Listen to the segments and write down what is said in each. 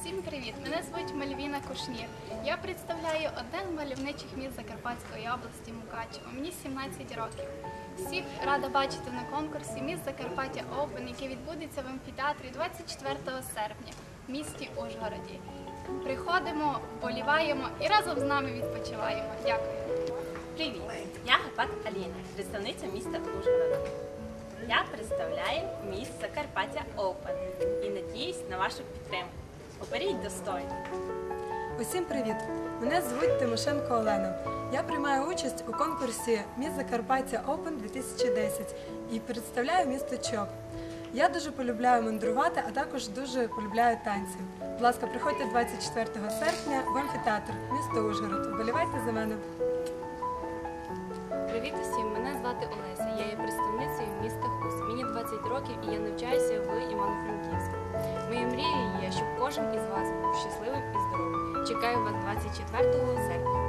Всім привіт! Мене звуть Мальвіна Кушнір. Я представляю один з мальовничих міст Закарпатської області Мукачево. Мені 17 років. Всіх рада бачити на конкурсі Міст Закарпаття Open, який відбудеться в амфітеатрі 24 серпня в місті Ужгороді. Приходимо, вболіваємо і разом з нами відпочиваємо. Дякую. Привіт! Я Гапак Аліна, представниця міста Ужгорода. Я представляю міст Закарпаття Open і надіюсь на вашу підтримку. Оберіть достойно. Усім привіт! Мене звуть Тимошенко Олена. Я приймаю участь у конкурсі Міс Закарпаття Open 2010 і представляю місто Чоп. Я дуже полюбляю мандрувати, а також дуже полюбляю танці. Будь ласка, приходьте 24 серпня в амфітеатр місто Ужгород. Вболівайте за мене. Привіт усім! Мене звати Олеся. Я є представницею міста Хус. Мені 20 років і я навчаюся в Івано-Франківську. Моєю мрією є, щоб кожен із вас був щасливим і здоровим. Чекаю вас 24 серпня.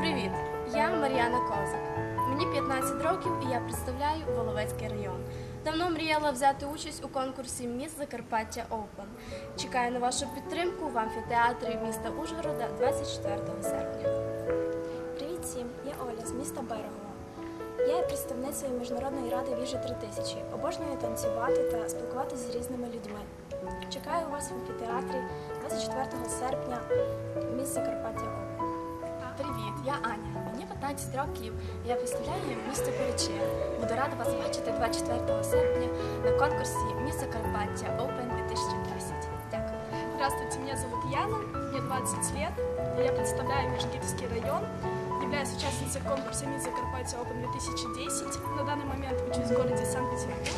Привіт! Я Мар'яна Козак. Мені 15 років і я представляю Воловецький район. Давно мріяла взяти участь у конкурсі Міс Закарпаття Open. Чекаю на вашу підтримку в амфітеатрі міста Ужгорода 24 серпня. Привіт всім! Я Оля з міста Берегова. Я є представницею Міжнародної ради Віжі 3000. Обожнюю танцювати та спілкуватися з різними людьми. Чекаю вас в амфітеатрі 24 серпня міс Закарпаття Open. Привіт, я Аня. Мені 15 років. Я представляю місто Перечин. Буду рада вас бачити 24 серпня на конкурсі Міс Закарпаття Open 2010. Дякую. Здравствуйте, меня зовут Яна, мне 20 лет, я представляю Межгирский район, являюсь участницей конкурса Мисс Закарпатье Open 2010. На данный момент учусь в городе Санкт-Петербург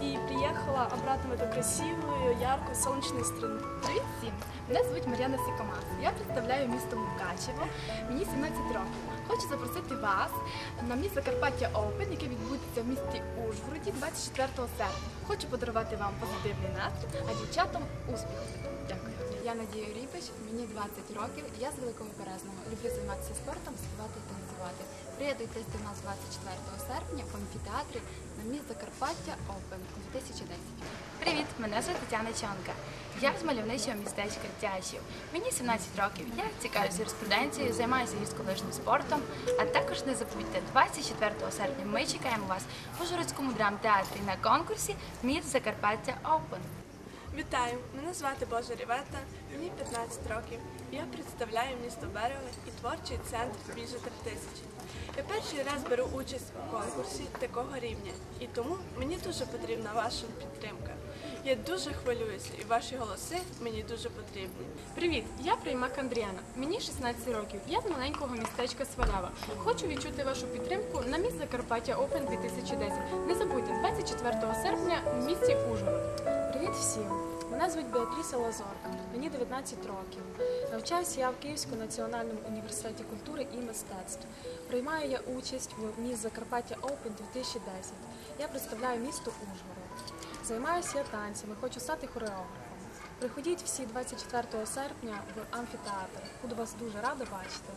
и приехала обратно в эту красивую, яркую, солнечную страну. Привіт всім! Мене звуть Мар'яна Сікомас. Я представляю місто Мукачево. Мені 17 років. Хочу запросити вас на міст Закарпаття Open, який відбудеться в місті Ужгороді 24 серпня. Хочу подарувати вам позитивний настрій, а дівчатам успіху. Дякую. Я Надія Ріпич, мені 20 років, я з Великого Березного. Люблю займатися спортом, співати і танцювати. Приєднуйтесь до нас 24 серпня в амфітеатрі на міст Закарпаття Open 2010. Привіт, мене звати Тетяна Чонка. Я з мальовничого містечка Тячів. Мені 17 років. Я цікавлюся юриспруденцією, займаюся гірськолижним спортом. А також не забудьте, 24 серпня ми чекаємо вас у Ужгородському драмтеатрі на конкурсі Міс Закарпаття Open. Вітаю! Мене звати Божа Рівета, мені 15 років. Я представляю місто Берегове і творчий центр Біжа 3000. Я перший раз беру участь у конкурсі такого рівня, і тому мені дуже потрібна ваша підтримка. Я дуже хвилююся, і ваші голоси мені дуже потрібні. Привіт, я приймак Андріана. Мені 16 років. Я з маленького містечка Свалява. Хочу відчути вашу підтримку на міст Закарпаття Open 2010. Не забудьте, 24 серпня в місті Ужгород. Привіт всім! Мене звуть Беатріса Лазорка, мені 19 років. Навчаюся я в Київському національному університеті культури і мистецтв. Приймаю я участь в міс Закарпаття Open 2010. Я представляю місто Ужгород. Займаюся я танцями, хочу стати хореографом. Приходіть всі 24 серпня в амфітеатр. Буду вас дуже рада бачити.